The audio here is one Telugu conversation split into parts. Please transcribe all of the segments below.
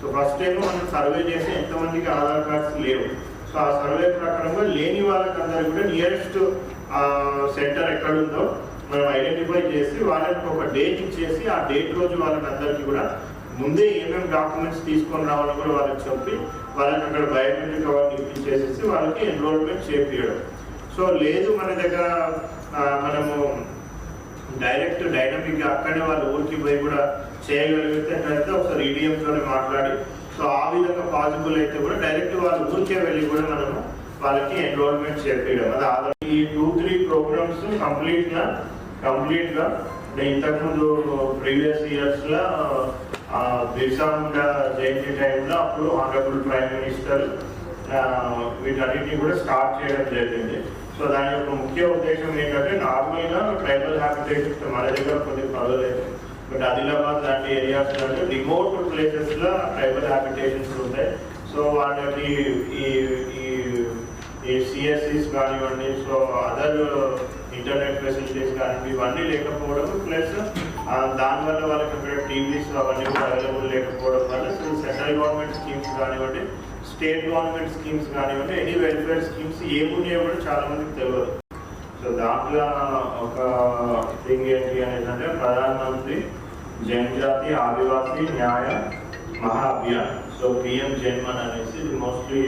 సో ఫస్ట్ టైం మనం సర్వే చేసి ఎంతమందికి ఆధార్ కార్డ్స్ లేవు. సో ఆ సర్వే ప్రకారంగా లేని వాళ్ళకందరికీ కూడా నియరెస్ట్ సెంటర్ ఎక్కడుందో మనం ఐడెంటిఫై చేసి వాళ్ళకి ఒక డేట్ ఇచ్చేసి ఆ డేట్ రోజు వాళ్ళకి అందరికీ కూడా ముందే ఏమేమి డాక్యుమెంట్స్ తీసుకొని రావాలని కూడా వాళ్ళకి చెప్పి వాళ్ళకి అక్కడ బయోమెట్రిక్ అవన్నీ ఇప్పించేసేసి వాళ్ళకి ఎన్రోల్మెంట్ చేపించడం సో లేదు మన దగ్గర మనము డైరెక్ట్ డైనమిక్గా అక్కడే వాళ్ళ ఊరికి పోయి కూడా చేయగలిగితే అయితే ఒకసారి EDM తోనే మాట్లాడి సో ఆ విధంగా పాసిబుల్ అయితే కూడా డైరెక్ట్ వాళ్ళ ఊరికే వెళ్ళి కూడా మనము వాళ్ళకి ఎన్రోల్మెంట్ చేపించడం అది ఆధార్ ఈ టూ త్రీ ప్రోగ్రామ్స్ కంప్లీట్గా కంప్లీట్గా ఇంతకుముందు ప్రీవియస్ ఇయర్స్లో బిర్సా ముండా జయంతి టైంలో అప్పుడు ఆనరబుల్ ప్రైమ్ మినిస్టర్ వీటన్నిటిని కూడా స్టార్ట్ చేయడం జరిగింది. సో దాని యొక్క ముఖ్య ఉద్దేశం ఏంటంటే నార్మల్గా ట్రైబల్ హ్యాబిటేట్ మన దగ్గర కొద్దిగా పర్వాలేదు. బట్ ఆదిలాబాద్ లాంటి ఏరియాస్ అంటే రిమోట్ ప్లేసెస్లో ట్రైబల్ హ్యాబిటేషన్స్ ఉంటాయి. సో వాళ్ళకి ఈ ఈ సిఎస్సిస్ కానివ్వండి సో అదర్ ఇంటర్నెట్ ఫెసిలిటీస్ కానివ్వండి ఇవన్నీ లేకపోవడం ప్లస్ దానివల్ల వాళ్ళకి అక్కడ టీవీస్ అవన్నీ కూడా అవైలబుల్ లేకపోవడం వల్ల సెంట్రల్ గవర్నమెంట్ స్కీమ్స్ కానివ్వండి స్టేట్ గవర్నమెంట్ స్కీమ్స్ కానివ్వండి ఎనీ వెల్ఫేర్ స్కీమ్స్ ఏమున్నాయో కూడా చాలా మందికి తెలియదు సో దాంట్లో ఒక థింగ్ ఏంటి అనేది అంటే ప్రధానమంత్రి జనజాతి ఆదివాసీ న్యాయ మహాభియాన్. సో పిఎం జన్మన్ అనేసి ఇది మోస్ట్లీ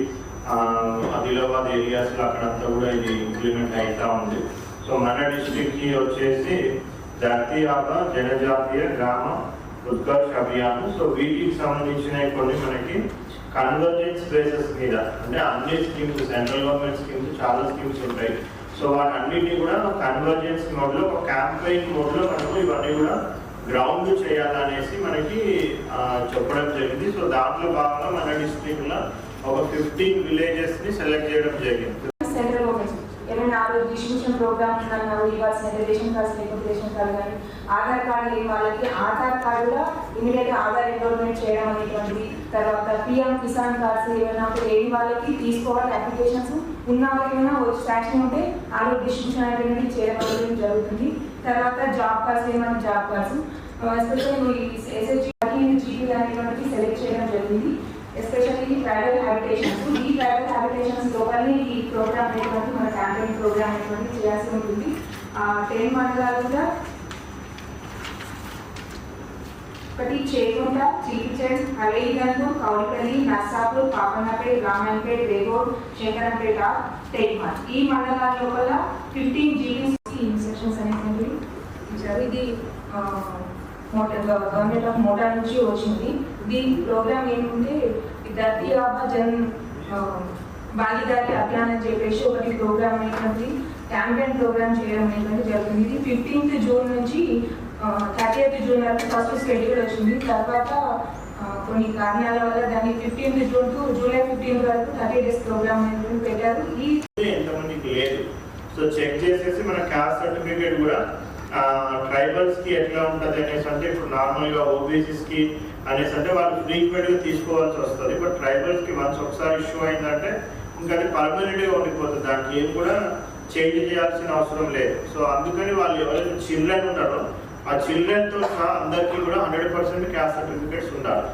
ఆదిలాబాద్ ఏరియాస్లో అక్కడంతా కూడా ఇది ఇంప్లిమెంట్ అవుతా ఉంది. సో మన డిస్టిక్కి వచ్చేసి జాతీయ జనజాతీయ గ్రామ ఉత్కర్ష్ అభియాన్. సో వీటికి సంబంధించిన కొన్ని మనకి కన్వర్జెన్స్ ప్లేసెస్ మీద అంటే అన్ని స్కీమ్స్ సెంట్రల్ గవర్నమెంట్ స్కీమ్స్ చాలా స్కీమ్స్ ఉంటాయి. సో వాటన్నిటిని కూడా కన్వర్జెన్స్ మోడ్లో ఒక క్యాంపెయిన్ మోడ్లో మనము ఇవన్నీ కూడా గ్రౌండ్ చేయాలనేసి మనకి చెప్పడం జరిగింది. సో దాంట్లో భాగంగా మన డిస్ట్రిక్ట్లో ఒక ఫిఫ్టీన్ విలేజెస్ని సెలెక్ట్ చేయడం జరిగింది. సెంట్రల్ గవర్నమెంట్ ఏమైనా ఆరోగ్య రోజు డిస్ట్రిబ్యూషన్ ప్రోగ్రామ్ ఉందన్నారు ఇవ్వాల్సిన రేషన్ కార్డ్స్ లేకపోతే రేషన్ కార్డు కానీ ఆధార్ కార్డు లేని వాళ్ళకి ఆధార్ కార్డులో ఇమీడియట్ ఆధార్ ఎన్రోల్మెంట్ చేయడం అనేటువంటిది తర్వాత పిఎం కిసాన్ కార్డ్స్ ఏమైనా లేని వాళ్ళకి తీసుకోవాలి అప్లికేషన్స్ ఉన్న వాళ్ళకైనా ఏమైనా వచ్చి శాంక్షన్ ఉంటే ఆరోగ్య శిక్షణ డిస్ట్రిబ్యూషన్ అనేది చేయడం జరుగుతుంది. తర్వాత జాబ్ కార్డ్స్ ఏమైనా job cards especially SHG GP అనేటువంటి సెలెక్ట్ చేయడం జరిగింది. ఎస్పెషల్లీ ట్రైబల్ హ్యాబిటేషన్స్ ఈ ట్రైబల్ హ్యాబిటేషన్స్ లోపలనే ఈ ప్రోగ్రామ్ అనేటువంటి మన క్యాంపెయిన్ ప్రోగ్రామ్ అనేటువంటి చేయాల్సి ఉంటుంది. టెన్ మండలాలు కూడా ఒకటి చేకుంట చీపిచెడ్ హవేలిగంజ్ కౌలిపల్లి నర్సాపూర్ పాపన్నపేట్ రామన్పేట్ రేగోడ్ శంకరంపేట టేక్మార్ ఈ మండలాల లోపల ఫిఫ్టీన్ జీబీ ఇన్స్ట్రక్షన్స్ అనేటువంటివి ఇచ్చారు. ఇది మోటార్ గవర్నమెంట్ ఆఫ్ మోటార్ నుంచి వచ్చింది. దీని ప్రోగ్రామ్ ఏంటంటే విద్యార్థి ఆభా జన్ భాగీదారి అభియాన్ అని చెప్పేసి ఒకటి ప్రోగ్రామ్ అనేటువంటి క్యాంపెయిన్ ప్రోగ్రామ్ చేయడం అనేటువంటి జరుగుతుంది. ఇది ఫిఫ్టీన్త్ జూన్ నుంచి థర్టీ జూన్ వరకు ఫస్ట్ షెడ్యూల్ వచ్చింది. తర్వాత కొన్ని కారణాల వల్ల దాన్ని fifteenth June to July fifteenth వరకు థర్టీ డేస్ ప్రోగ్రామ్ పెట్టారు. ఈ ఎంతమందికి లేదు. సో చెక్ చేసేసి మన క్యాస్ట్ సర్టిఫికేట్ కూడా ట్రైబల్స్కి ఎట్లా ఉంటుంది అనేసి అంటే ఇప్పుడు నార్మల్గా ఓబీసీస్కి అనేసి అంటే వాళ్ళు ఫ్రీక్వెంట్గా తీసుకోవాల్సి వస్తుంది. బట్ ట్రైబల్స్కి వన్స్ ఒకసారి ఇష్యూ అయిందంటే ఇంకా అది పర్మనెంట్గా ఉండిపోతుంది. దానికి ఏం కూడా చేంజ్ చేయాల్సిన అవసరం లేదు. సో అందుకని వాళ్ళు ఎవరైతే చిల్డ్రన్ ఉన్నారో ఆ చిల్డ్రన్తో సహా అందరికీ కూడా హండ్రెడ్ పర్సెంట్ క్యాస్ట్ సర్టిఫికేట్స్ ఉండాలి.